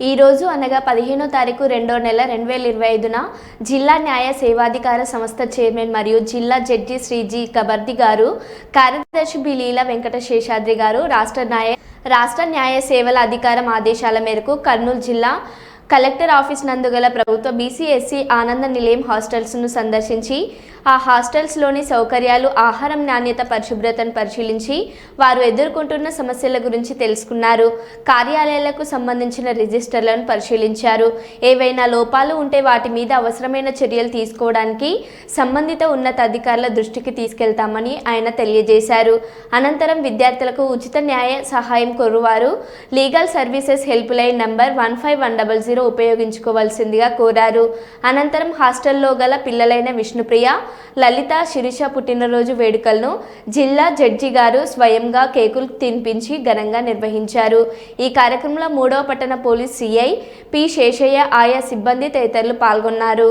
ఈరోజు అనగా పదిహేనో తారీఖు రెండో నెల రెండు వేల ఇరవై ఐదున జిల్లా న్యాయ సేవాధికార సంస్థ చైర్మన్ మరియు జిల్లా జడ్జి శ్రీజీ కబర్ది గారు కార్యదర్శి బి లీలా వెంకట శేషాద్రి గారు రాష్ట్ర న్యాయ రాష్ట్ర న్యాయ సేవల అధికారం ఆదేశాల మేరకు కర్నూలు జిల్లా కలెక్టర్ ఆఫీస్ నందు గల ప్రభుత్వ బీసీఎస్సీ ఆనంద నిలయం హాస్టల్స్ను సందర్శించి ఆ హాస్టల్స్లోని సౌకర్యాలు ఆహారం నాణ్యత పరిశుభ్రతను పరిశీలించి వారు ఎదుర్కొంటున్న సమస్యల గురించి తెలుసుకున్నారు. కార్యాలయాలకు సంబంధించిన రిజిస్టర్లను పరిశీలించారు. ఏవైనా లోపాలు ఉంటే వాటి మీద అవసరమైన చర్యలు తీసుకోవడానికి సంబంధిత ఉన్నతాధికారుల దృష్టికి తీసుకెళ్తామని ఆయన తెలియజేశారు. అనంతరం విద్యార్థులకు ఉచిత న్యాయ సహాయం కోరువారు. Legal services help line number one five one double zero ఉపయోగించుకోవాల్సిందిగా కోరారు. అనంతరం హాస్టల్లో గల పిల్లలైన విష్ణుప్రియ లలిత శిరీష పుట్టినరోజు వేడుకలను జిల్లా జడ్జి గారు స్వయంగా కేకులు తినిపించి ఘనంగా నిర్వహించారు. ఈ కార్యక్రమంలో మూడవ పట్టణ పోలీస్ సిఐ పి శేషయ్య ఆయా సిబ్బంది తదితరులు పాల్గొన్నారు.